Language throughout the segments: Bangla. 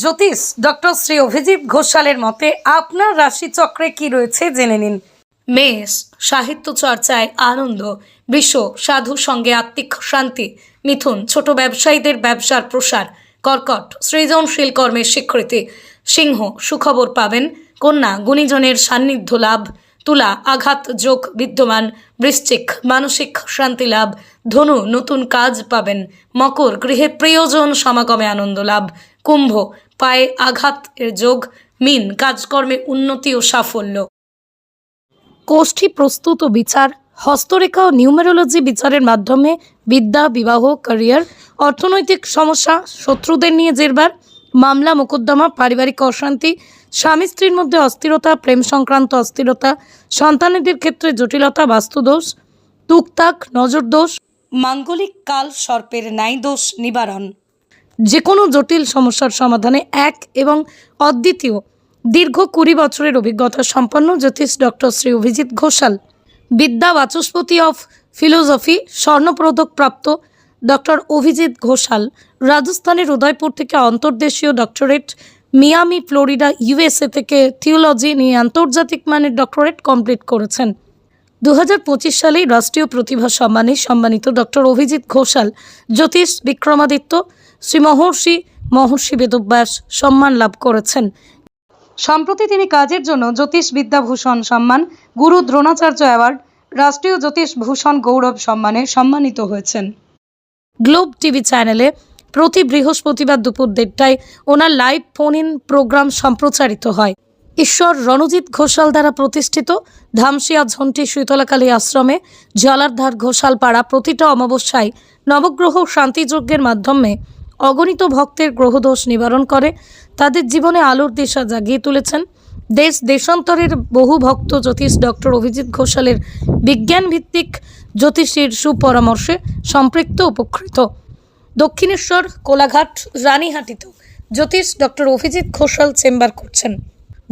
জ্যোতিষ ডক্টর শ্রী অভিজিৎ ঘোষালের মতে আপনার রাশিচক্রে কি রয়েছে জেনে নিন। মেষ, সাহিত্য চর্চায় আনন্দ, বিশ্ব, সাধু সঙ্গে আত্মিক শান্তি, মিথুন, ছোট ব্যবসায়ীদের ব্যবসার প্রসার, কর্কট, সৃজনশীল কর্মের স্বীকৃতি, সিংহ, সুখবর পাবেন, কন্যা, গুণীজনের সান্নিধ্য লাভ তুলা, আঘাত, যোগ বিদ্যমান, বৃশ্চিক, মানসিক শান্তি লাভ, ধনু নতুন কাজ পাবেন, মকর গৃহে প্রিয়জন, সমাগমে আনন্দ লাভ, কুম্ভ, পায়ে আঘাত এর যোগ, মিন কাজকর্মে উন্নতি ও সাফল্য। কোষ্ঠী প্রস্তুত ও বিচার, হস্তরেখা ও নিউমেরোলজি বিচারের মাধ্যমে বিদ্যা, বিবাহ, ক্যারিয়ার, অর্থনৈতিক সমস্যা, শত্রুদের নিয়ে জেরবার মামলা, মোকদ্দমা, পারিবারিক অশান্তি, স্বামী, স্ত্রীর মধ্যে অস্থিরতা, প্রেম সংক্রান্ত অস্থিরতা, সন্তানেদের ক্ষেত্রে জটিলতা, বাস্তুদোষ নজর দোষ মাঙ্গলিক কাল, সর্পের ন্যায় দোষ, নিবারণ। যে কোনো জটিল সমস্যার সমাধানে এক এবং অদ্বিতীয়। দীর্ঘ কুড়ি বছরের অভিজ্ঞতা সম্পন্ন জ্যোতিষ ডক্টর শ্রী অভিজিৎ ঘোষাল। বিদ্যা বাচস্পতি অফ ফিলোসফি, স্বর্ণপদক প্রাপ্ত ডক্টর অভিজিৎ ঘোষাল, রাজস্থানের উদয়পুর থেকে অন্তর্দেশীয় ডক্টরেট মিয়ামি, ফ্লোরিডা, ইউএসএ থেকে থিওলজি নিয়ে আন্তর্জাতিক মানের ডক্টরেট কমপ্লিট করেছেন। দু হাজার পঁচিশ সালেই রাষ্ট্রীয় প্রতিভা সম্মানে সম্মানিত ডক্টর অভিজিৎ ঘোষাল, জ্যোতিষ বিক্রমাদিত্য, শ্রী মহর্ষি মহর্ষি বেদব্যাস সম্মান লাভ করেছেন। সম্প্রতি তিনি কাজের জন্য জ্যোতিষ বিদ্যাভূষণ সম্মান, গুরু দ্রোণাচার্য অ্যাওয়ার্ড, রাষ্ট্রীয় জ্যোতিষ ভূষণ গৌরব সম্মানে সম্মানিত হয়েছেন। গ্লোব টিভি চ্যানেলে প্রতি বৃহস্পতিবার দুপুর দেড়টায় ওনার লাইভ ফোন ইন প্রোগ্রাম সম্প্রচারিত হয়। ঈশ্বর রণজিৎ ঘোষাল দ্বারা প্রতিষ্ঠিত ধামসিয়া ঝন্টি শীতলাকালী আশ্রমে জলারধার ঘোষাল পাড়া প্রতিটা অমাবস্যায় নবগ্রহ শান্তিযজ্ঞের মাধ্যমে অগণিত ভক্তের গ্রহদোষ নিবারণ করে, তাদের জীবনে আলোর দিশা জাগিয়ে তুলেছেন। দেশ দেশান্তরের বহু ভক্ত জ্যোতিষ ডক্টর অভিজিৎ ঘোষালের বিজ্ঞান ভিত্তিক জ্যোতিষীর সুপরামর্শে সম্পৃক্ত উপকৃত। দক্ষিণেশ্বর, কোলাঘাট, রানীহাটিতেও জ্যোতিষ ডক্টর অভিজিৎ ঘোষাল চেম্বার করছেন।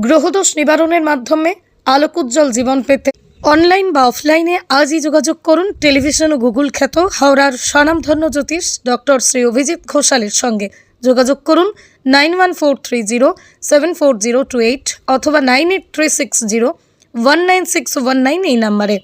গ্রহদোষ নিবারণের মাধ্যমে আলোকোজ্জ্বল জীবন পেতে। অনলাইন বা অফলাইনে আজই যোগাযোগ করুন টেলিভিশন ও গুগল খ্যাত হাওড়ার স্বনামধন্য জ্যোতিষ ডক্টর শ্রী অভিজিৎ ঘোষালের সঙ্গে। যোগাযোগ করুন nine one four three zero seven four zero two eight অথবা nine eight three six zero one nine six one nine এই নাম্বারে।